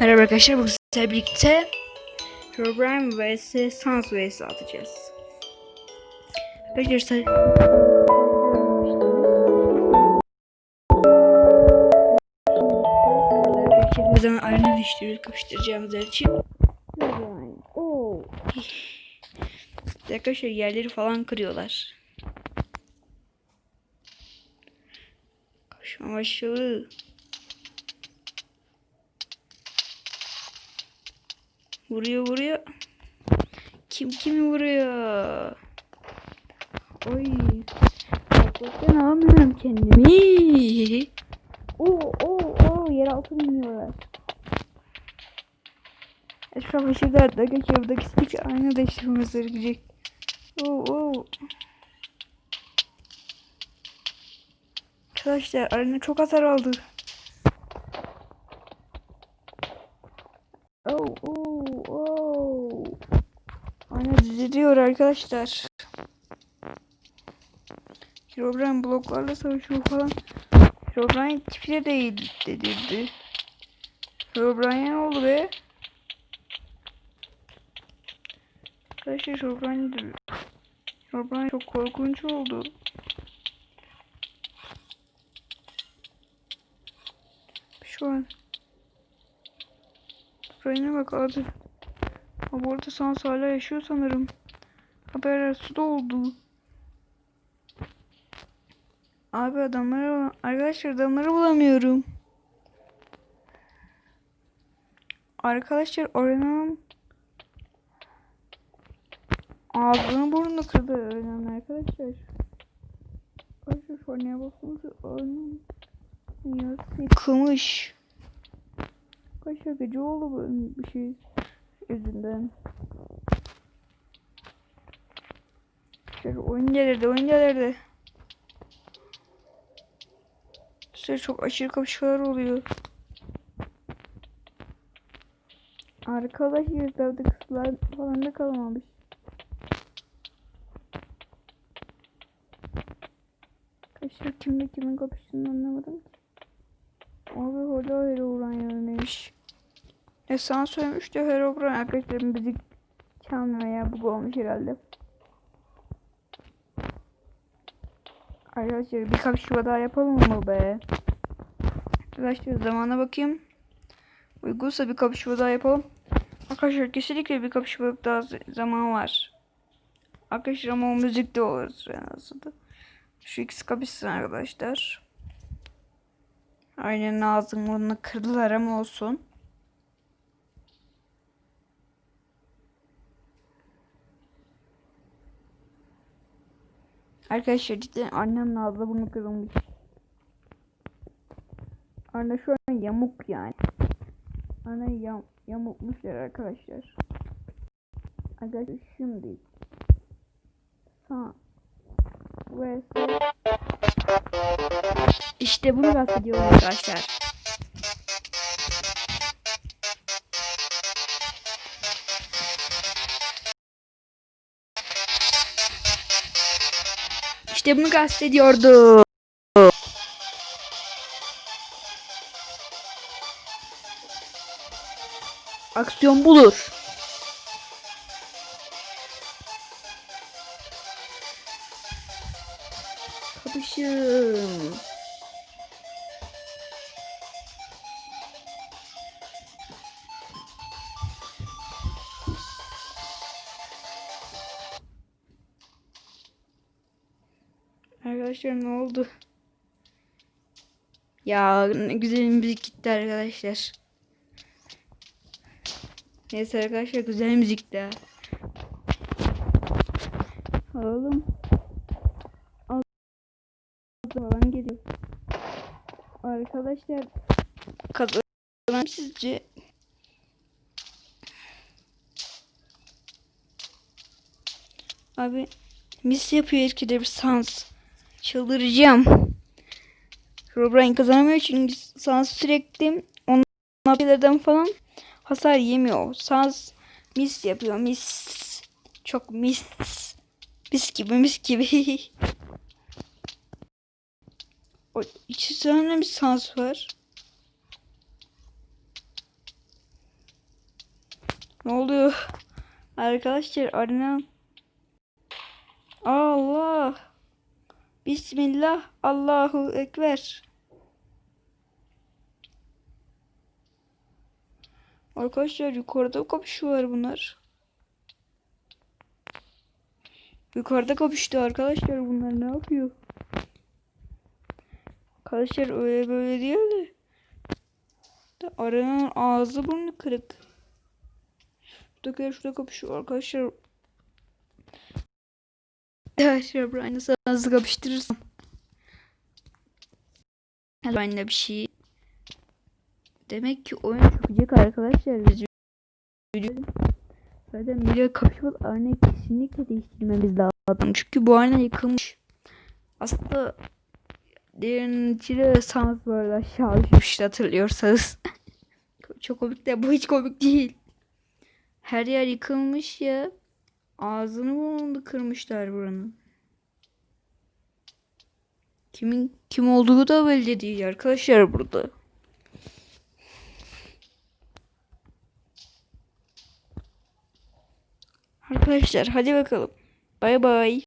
Merhaba arkadaşlar, bugün sizlerle birlikte Herobrine vs Sans vs atacağız. Arkadaşlar buradan arena değiştiriyoruz kapıştıracağımız için. Arkadaşlar yerleri falan kırıyorlar. Koşma başladı. Vuruyor vuruyor. Kim kimi vuruyor? Oy. Korkaktan alamıyorum kendimi. Oo oo oo yer altı iniyorlar. Eşraf ışıklar da geçirdeki sıkıcı aynı değiştirmesi gerekecek. Oo oo. Arkadaşlar arena çok hasar aldı. Oh, oh, oh. Aynen düzeliyor arkadaşlar. Herobrine bloklarla savaşıyor falan. Herobrine tipi de değil dedildi. Herobrine ne oldu be? Arkadaşlar Herobrine Herobrine çok korkunç oldu. Şu an Rayına bak abi. Ha, bu arada Sans hala yaşıyor sanırım. Haber suda oldu. Abi adamları arkadaşlar adamları bulamıyorum. Arkadaşlar oranın ağzını burnunu kırdı öğrenen arkadaşlar. Arkadaşlar şu basıyorsunuz? Oranın dünyası yıkılmış. Kaç gece oldu bir şey yüzünden. Şöyle oyun gelirdi, oyun gelirdi. İşte çok aşırı kapışmalar oluyor. Arkadaş yüzlerde kızlar falan da kalmamış. Kaçır kimle kimin kapıştığını anlamadım ki. Abi hala Herobrine önlemiş. Ne sana söylemiş de Herobrine arkadaşlar müzik çalmaya bu olmuş herhalde. Arkadaşlar bir kapışma daha yapalım mı be? Arkadaşlar zamana bakayım. Uygunsa bir kapışma daha yapalım. Arkadaşlar kesinlikle bir kapışma daha zaman var. Arkadaşlar ama o müzik de olur en azından. Şu ikisi kapışsın arkadaşlar. Aynen ağzını kırdılar ama olsun. Arkadaşlar cidden annemle ağzı bunu kırılmış. Anne şu an yamuk yani. Anne yam yamukmuşlar arkadaşlar. Arkadaşlar şimdi sağ ve işte bunu bahsediyorum arkadaşlar. İşte bunu kastediyordu. Aksiyon bulur. Kapışın. Arkadaşlar ne oldu? Ya güzel müzik gitti arkadaşlar. Neyse arkadaşlar güzel müzik de. Alalım. Al falan geliyor. Arkadaşlar kazanan sizce Abi mis yapıyor etkide bir sans. Çıldıracağım. Herobrine kazanamıyor çünkü Sans sürekli onun şeylerden falan hasar yemiyor. Sans mis yapıyor. Mis. Çok mis. Mis gibi mis gibi. o iki tane bir sans var. Ne oluyor? Arkadaşlar arena. Allah. Bismillah. Allahu Ekber. Arkadaşlar yukarıda kapışıyorlar bunlar. Yukarıda kapıştı arkadaşlar bunlar ne yapıyor? Arkadaşlar öyle böyle değil de. Aranın ağzı burnu kırık. Şuradakiler şurada kapışıyor arkadaşlar. Arkadaşlar Brian'ı sana nasıl kapıştırırsam. Brian'la bir şey. Demek ki oyun çıkacak arkadaşlar. Biz. Zaten video kapışmalı arnayı kesinlikle değiştirmemiz lazım. Çünkü bu arna yıkılmış. Aslında diğerinin içine sans böyle aşağı düşmüştü hatırlıyorsanız. Çok komik de bu hiç komik değil. Her yer yıkılmış ya. Ağzını burnunu kırmışlar buranın. Kimin kim olduğu da belli değil arkadaşlar burada. Arkadaşlar hadi bakalım. Bay bay.